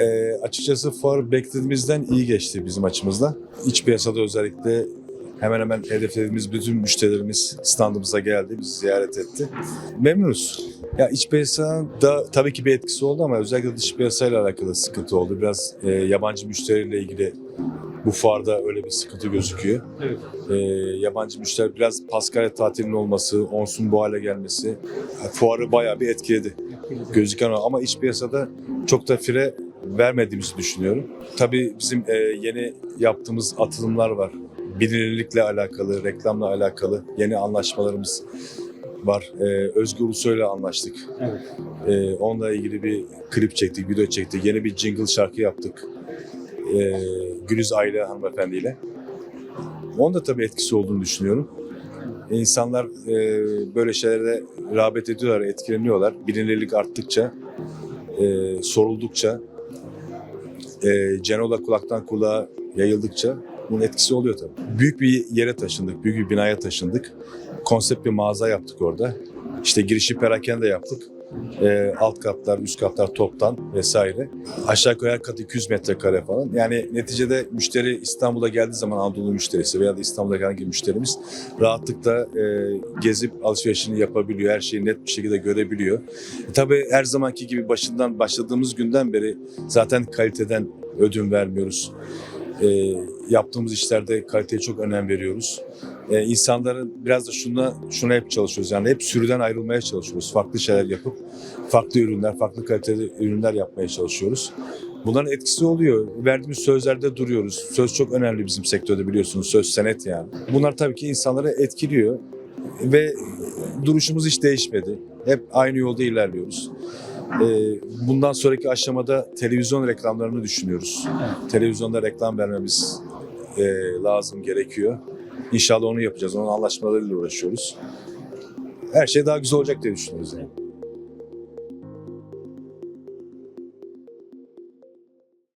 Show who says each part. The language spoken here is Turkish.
Speaker 1: E, açıkçası fuar beklediğimizden iyi geçti bizim açımızda. İç piyasada özellikle hemen hemen hedeflediğimiz bütün müşterilerimiz standımıza geldi, bizi ziyaret etti. Memnunuz. Ya iç piyasada tabii ki bir etkisi oldu ama özellikle dış piyasayla alakalı sıkıntı oldu. Biraz e, yabancı müşteriyle ilgili bu fuarda öyle bir sıkıntı gözüküyor.
Speaker 2: Evet.
Speaker 1: E, yabancı müşteri biraz Paskalya tatilinin olması, onsun bu hale gelmesi e, fuarı bayağı bir etkiledi gözüken o. Ama iç piyasada çok da fire vermediğimizi düşünüyorum. Tabii bizim e, yeni yaptığımız atılımlar var. Bilinirlikle alakalı, reklamla alakalı yeni anlaşmalarımız var. E, Özgür Ulusoy'la anlaştık.
Speaker 2: Evet.
Speaker 1: E, onunla ilgili bir klip çektik, video çektik. Yeni bir jingle şarkı yaptık. E, Gülüz Ayla hanımefendiyle. Onun da tabii etkisi olduğunu düşünüyorum. İnsanlar e, böyle şeylere rağbet ediyorlar, etkileniyorlar. Bilinirlik arttıkça, e, soruldukça, e, Cenola kulaktan kulağa yayıldıkça bunun etkisi oluyor tabii. Büyük bir yere taşındık, büyük bir binaya taşındık. Konsept bir mağaza yaptık orada. İşte girişi perakende yaptık. E, alt katlar, üst katlar toptan vesaire. Aşağı yukarı her kat 200 metrekare falan. Yani neticede müşteri İstanbul'a geldiği zaman Anadolu müşterisi veya da İstanbul'a herhangi müşterimiz rahatlıkla e, gezip alışverişini yapabiliyor. Her şeyi net bir şekilde görebiliyor. E, tabii her zamanki gibi başından başladığımız günden beri zaten kaliteden ödün vermiyoruz. E, yaptığımız işlerde kaliteye çok önem veriyoruz. E, insanların biraz da şuna, şuna hep çalışıyoruz. Yani hep sürüden ayrılmaya çalışıyoruz. Farklı şeyler yapıp farklı ürünler, farklı kaliteli ürünler yapmaya çalışıyoruz. Bunların etkisi oluyor. Verdiğimiz sözlerde duruyoruz. Söz çok önemli bizim sektörde biliyorsunuz. Söz senet yani. Bunlar tabii ki insanları etkiliyor. Ve duruşumuz hiç değişmedi. Hep aynı yolda ilerliyoruz. Ee, bundan sonraki aşamada televizyon reklamlarını düşünüyoruz. Televizyonda reklam vermemiz e, lazım, gerekiyor. İnşallah onu yapacağız. Onun anlaşmalarıyla uğraşıyoruz. Her şey daha güzel olacak diye düşünüyoruz yani.